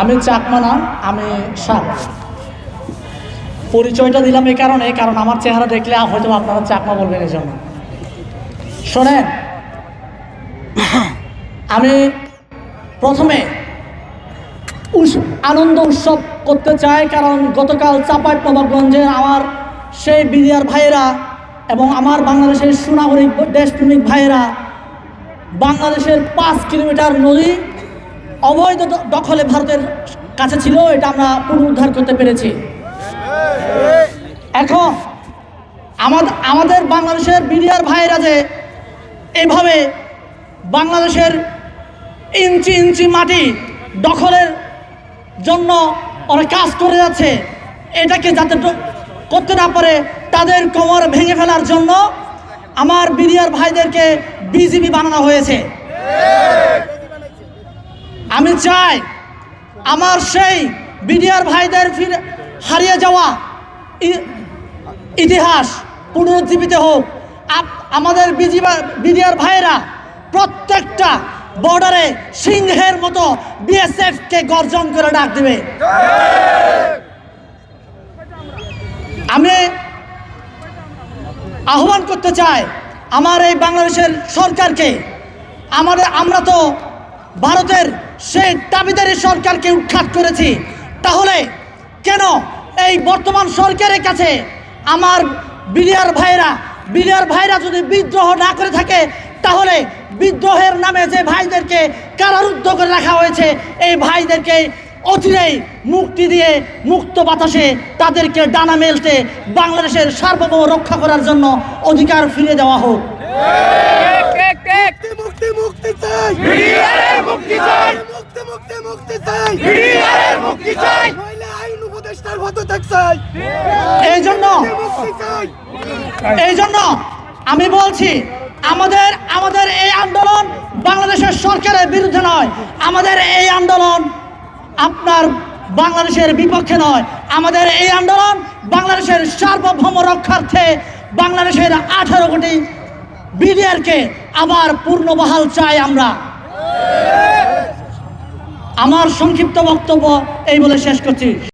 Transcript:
আমি চাকমা না, আমি সাপ। পরিচয়টা দিলাম এই কারণে, কারণ আমার চেহারা দেখলে হয়তো আপনারা চাকমা বলবেন এই জন্য। শোনেন, আমি প্রথমে আনন্দ উৎসব করতে চাই, কারণ গতকাল চাপাই প্রভাবগঞ্জে আমার সেই বিডিআর ভাইয়েরা এবং আমার বাংলাদেশের সুনাগরিক দেশপ্রেমিক ভাইয়েরা বাংলাদেশের পাঁচ কিলোমিটার নদী অবৈধ দখলে ভারতের কাছে ছিল, এটা আমরা পুনরুদ্ধার করতে পেরেছি। এখন আমাদের আমাদের বাংলাদেশের বিডিআর ভাইয়েরা যে এভাবে বাংলাদেশের ইঞ্চি ইঞ্চি মাটি দখলের জন্য ওরা কাজ করে যাচ্ছে, এটাকে যাতে করতে না পারে, তাদের কোমর ভেঙে ফেলার জন্য আমার বিডিআর ভাইদেরকে বিজিবি বানানো হয়েছে। আমি চাই আমার সেই বিডিআর ভাইদের ফিরে হারিয়ে যাওয়া ইতিহাস পুনরুজ্জীবিত হোক। আমাদের বিডিআর ভাইয়েরা প্রত্যেকটা বর্ডারে সিংহের মতো বিএসএফকে গর্জন করে ডাক দেবে। আমি আহ্বান করতে চাই আমার এই বাংলাদেশের সরকারকে। আমাদের, আমরা তো ভারতের সেই দাবিদারি সরকারকে উৎখাত করেছি। তাহলে কেন এই বর্তমান সরকারের কাছে আমার বিলিয়ার ভাইরা বিলিয়ার ভাইরা যদি বিদ্রোহ না করে থাকে তাহলে বিদ্রোহের নামে যে ভাইদেরকে কারারুদ্ধ করে রাখা হয়েছে এই ভাইদেরকে অচিরেই মুক্তি দিয়ে মুক্ত বাতাসে তাদেরকে ডানা মেলতে বাংলাদেশের সার্বভৌম রক্ষা করার জন্য অধিকার ফিরে দেওয়া হোক। মুক্তি মুক্তি মুক্তি চাই বিডিআরের মুক্তি চাই মুক্তি মুক্তি মুক্তি চাই। মুক্তি চাই। মহিলা আইন উপদেষ্টার পদত্যাগ চাই। এই জন্য এই জন্য আমি বলছি আমাদের আমাদের এই আন্দোলন বাংলাদেশের সরকারের বিরুদ্ধে নয়। আমাদের এই আন্দোলন আপনার বাংলাদেশের বিপক্ষে নয়। আমাদের এই আন্দোলন বাংলাদেশের সার্বভৌম রক্ষার্থে বাংলাদেশের আঠারো কোটি বিলিয়ারকে আবার পূর্ণবহাল চাই আমরা। আমার সংক্ষিপ্ত বক্তব্য এই বলে শেষ করছি।